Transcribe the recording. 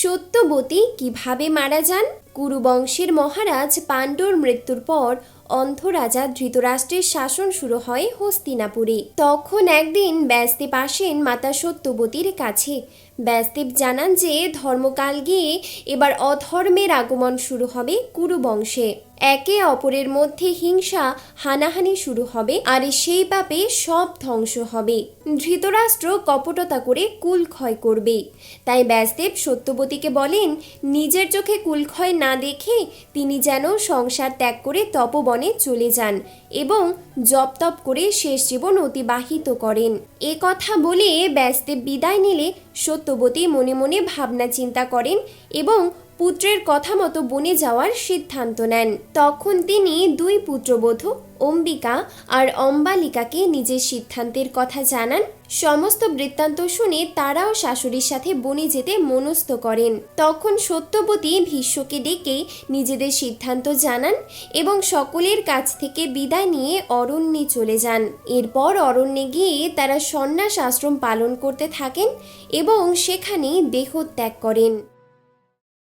সত্যবতী কীভাবে মারা যান? কুরুবংশের মহারাজ পাণ্ডুর মৃত্যুর পর অন্ধ রাজা ধৃতরাষ্ট্রের শাসন শুরু হয় হস্তিনাপুরে। তখন একদিন ব্যাসদেব আসেন মাতা সত্যবতীর কাছে। ব্যাসদেব জানান যে ধর্মকাল গিয়ে এবার অধর্মের আগমন শুরু হবে কুরুবংশে। একে অপরের মধ্যে হিংসা, হানাহানি শুরু হবে আর সেই পাপে সব ধ্বংস হবে। ধৃতরাষ্ট্র কপটতা করে কুল ক্ষয় করবে। তাই ব্যাসদেব সত্যবতীকে বলেন, নিজের চোখে কুলক্ষয় না দেখে তিনি যেন সংসার ত্যাগ করে তপবনে চলে যান এবং জপ তপ করে শেষ জীবন অতিবাহিত করেন। এ কথা বলে ব্যস্তে বিদায় নিলে সত্যবতী মনে মনে ভাবনা চিন্তা করেন এবং পুত্রের কথা মতো বনে যাওয়ার সিদ্ধান্ত নেন। তখন তিনি দুই পুত্রবধূ, অম্বিকা আর অম্বালিকাকে নিজের সিদ্ধান্তের কথা জানান। সমস্ত বৃত্তান্ত শুনে তারাও শাশুড়ির সাথে বনে যেতে মনস্থ করেন। তখন সত্যবতী ভীষ্মকে ডেকে নিজেদের সিদ্ধান্ত জানান এবং সকলের কাছ থেকে বিদায় নিয়ে অরণ্যে চলে যান। এরপর অরণ্যে গিয়ে তারা সন্ন্যাস আশ্রম পালন করতে থাকেন এবং সেখানেই দেহত্যাগ করেন।